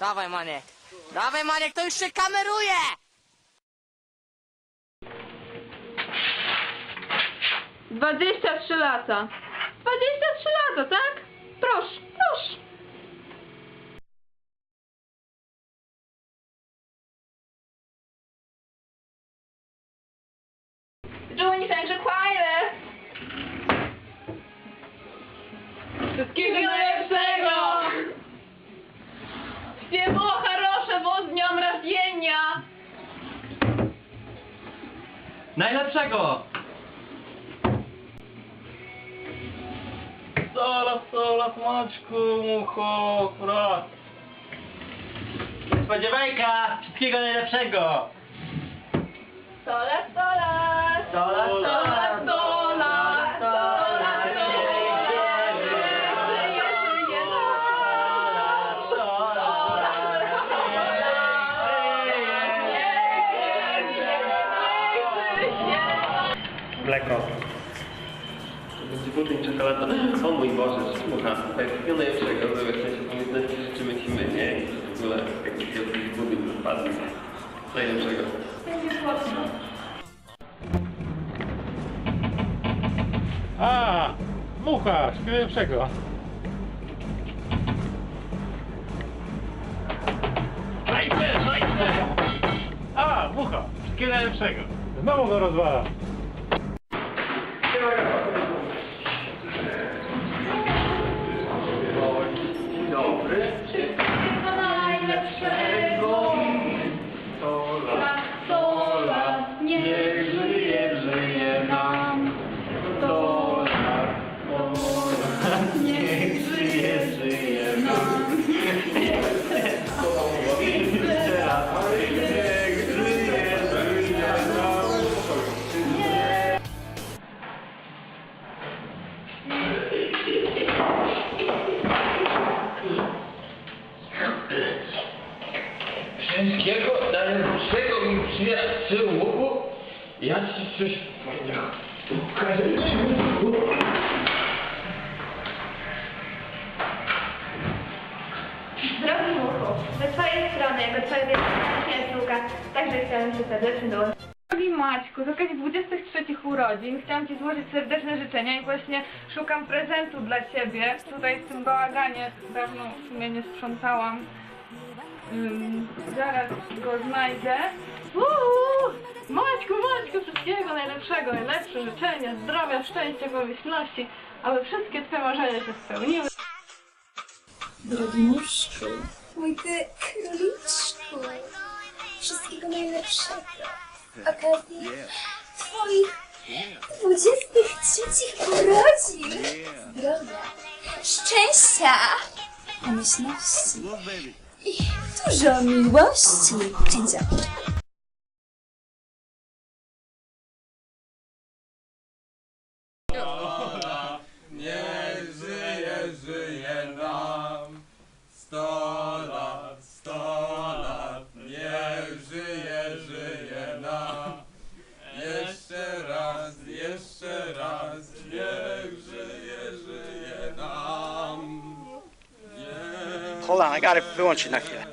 Dawaj, Maniek. Dawaj, Maniek, to już się kameruje! Dwadzieścia trzy lata. Dwadzieścia trzy lata, tak? Proszę, proszę. Doing things required. Wszystkiego najlepszego! Najlepszego! Sto lat, Maćku, mucho, brat. Spodziewajka! Wszystkiego najlepszego! Mleko. Będzie budyń czekolada. O mój Boże, słucha. Wszystkiego najlepszego. W sensie pamiętać życzymy Ci my, nie? W ogóle jakiś jakiś budyń wypadł. Najlepszego. A, mucha, najlepszego. Hajce, hajce! A, mucha, wszystkiego najlepszego. Znowu go rozwala. Wszystkiego najlepszego mi przyjaciół. Ja Ci coś fajnego pokażę. Drogi Muchu, ze swojej strony, jako wielka przyjaciółka, także chciałam Cię serdecznie dołączyć. Maćku, z okazji 23 urodzin chciałam Ci złożyć serdeczne życzenia i właśnie szukam prezentu dla Ciebie. Tutaj w tym bałaganie dawno w sumie nie sprzątałam. Ym, zaraz go znajdę. Uuu! Maćku, Maćku, wszystkiego najlepszego, najlepsze życzenia, zdrowia, szczęścia, pomyślności, aby wszystkie Twoje marzenia się spełniły. Drogi muszczu, mój ty króliczku, wszystkiego najlepszego. Z okazji twoich 23 urodzin. Zdrowia, szczęścia, pomyślności i dużo miłości. Dzień dobry. Hold on, I got it. We want you next year.